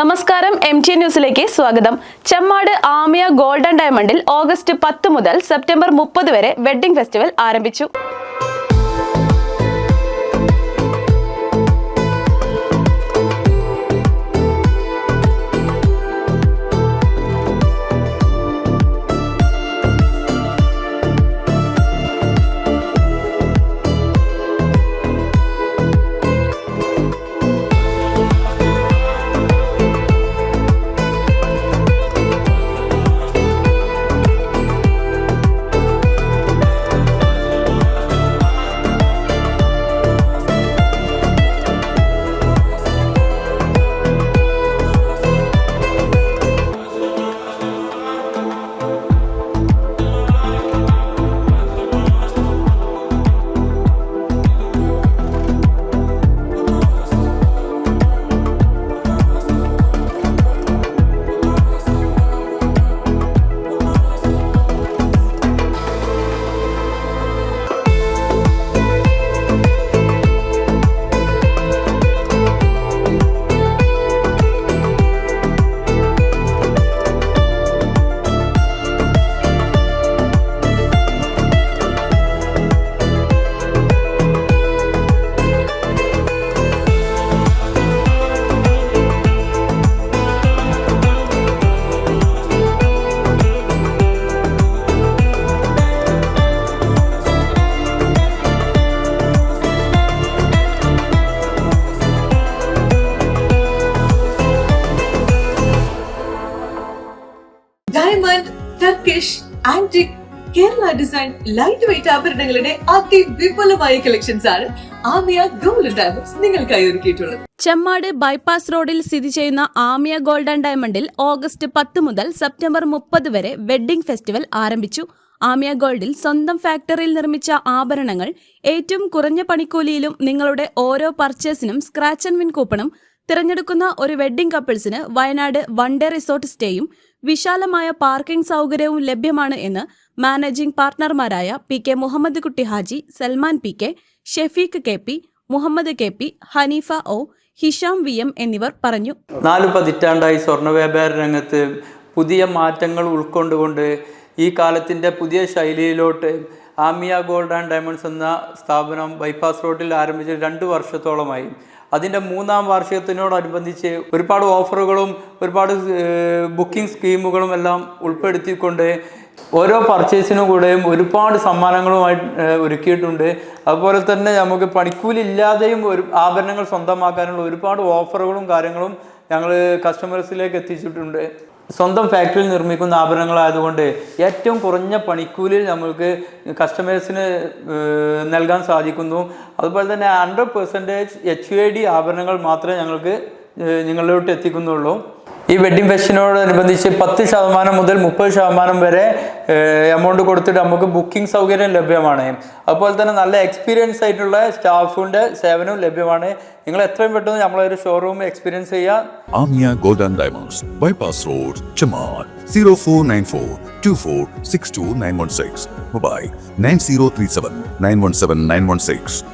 നമസ്കാരം M T ന്യൂസിലേക്ക് സ്വാഗതം. ചെമ്മാട് ആമിയ ഗോൾഡൻ ഡയമണ്ടിൽ ഓഗസ്റ്റ് പത്ത് മുതൽ സെപ്റ്റംബർ മുപ്പത് വരെ വെഡ്ഡിംഗ് ഫെസ്റ്റിവൽ ആരംഭിച്ചു. Turkish antique Kerala design light weight ആഭരണങ്ങളുടെ അതിവിപുലമായ കളക്ഷൻസ് ആണ് ആമിയ ഗോൾഡ് ഡയമണ്ട്സ് നിങ്ങൾക്കായി ഒരുക്കിയിട്ടുള്ളത്. ചെമ്മാട് ബൈപ്പാസ് റോഡിൽ സ്ഥിതി ചെയ്യുന്ന ആമിയ ഗോൾഡൻ ഡയമണ്ടിൽ ഓഗസ്റ്റ് പത്ത് മുതൽ സെപ്റ്റംബർ മുപ്പത് വരെ വെഡ്ഡിംഗ് ഫെസ്റ്റിവൽ ആരംഭിച്ചു. ആമിയ ഗോൾഡിൽ സ്വന്തം ഫാക്ടറിയിൽ നിർമ്മിച്ച ആഭരണങ്ങൾ ഏറ്റവും കുറഞ്ഞ പണിക്കൂലിയിലും നിങ്ങളുടെ ഓരോ പർച്ചേസിനും സ്ക്രാച്ച് ആൻഡ് വിൻ കൂപ്പണും തിരഞ്ഞെടുക്കുന്ന ഒരു വെഡ്ഡിംഗ് കപ്പിൾസിന് വയനാട് വൺ ഡേ റിസോർട്ട് സ്റ്റേയും വിശാലമായ പാർക്കിംഗ് സൗകര്യവും ലഭ്യമാണ് എന്ന് managing പാർട്ട്ണർമാരായ P K Muhammad Kutty Haji Salman P K Shefeeq K P Muhammad K P Haneefa O Hisham V M എന്നിവർ പറഞ്ഞു. നാല് പതിറ്റാണ്ടായി സ്വർണ വ്യാപാര രംഗത്ത് പുതിയ മാറ്റങ്ങൾ ഉൾക്കൊണ്ടുകൊണ്ട് ഈ കാലത്തിന്റെ പുതിയ ശൈലിയിലോട്ട് ആമിയ ഗോൾഡ് ആൻഡ് ഡയമണ്ട്സ് എന്ന സ്ഥാപനം ബൈപ്പാസ് റോഡിൽ ആരംഭിച്ച് രണ്ട് വർഷത്തോളമായി. അതിന്റെ മൂന്നാം വാർഷികത്തിനോടനുബന്ധിച്ച് ഒരുപാട് ഓഫറുകളും ഒരുപാട് ബുക്കിംഗ് സ്കീമുകളും എല്ലാം ഉൾപ്പെടുത്തിക്കൊണ്ട് ഓരോ പർച്ചേസിനും കൂടെയും ഒരുപാട് സമ്മാനങ്ങളുമായി ഒരുക്കിയിട്ടുണ്ട്. അതുപോലെ തന്നെ നമുക്ക് പണിക്കൂലി ഇല്ലാതെയും ഒരു ആഭരണങ്ങൾ സ്വന്തമാക്കാനുള്ള ഒരുപാട് ഓഫറുകളും കാര്യങ്ങളും ഞങ്ങൾ കസ്റ്റമേഴ്സിലേക്ക് എത്തിച്ചിട്ടുണ്ട്. സ്വന്തം ഫാക്ടറിയിൽ നിർമ്മിക്കുന്ന ആഭരണങ്ങളായതുകൊണ്ട് ഏറ്റവും കുറഞ്ഞ പണിക്കൂലിയിൽ നമ്മൾക്ക് കസ്റ്റമേഴ്സിന് നൽകാൻ സാധിക്കുന്നു. അതുപോലെ തന്നെ hundred percentage H I D ആഭരണങ്ങൾ മാത്രമേ ഞങ്ങൾക്ക് നിങ്ങളിലോട്ട് എത്തിക്കുന്നുള്ളൂ. ഈ വെഡ്ഡിംഗ് ഫെസ്റ്റിനോടനുബന്ധിച്ച് പത്ത് ശതമാനം മുതൽ മുപ്പത് ശതമാനം വരെ എമൗണ്ട് കൊടുത്തിട്ട് നമുക്ക് ബുക്കിംഗ് സൗകര്യം ലഭ്യമാണ് അതുപോലെ തന്നെ നല്ല എക്സ്പീരിയൻസ് ആയിട്ടുള്ള സ്റ്റാഫിന്റെ സേവനവും ലഭ്യമാണ് നിങ്ങൾ എത്രയും പെട്ടെന്ന് നമ്മളൊരു ഷോറൂം എക്സ്പീരിയൻസ് ചെയ്യുക Amia Gold and Diamonds, Bypass Road, Chamar, 0494 24 62 916. Mobile 9037 917 916.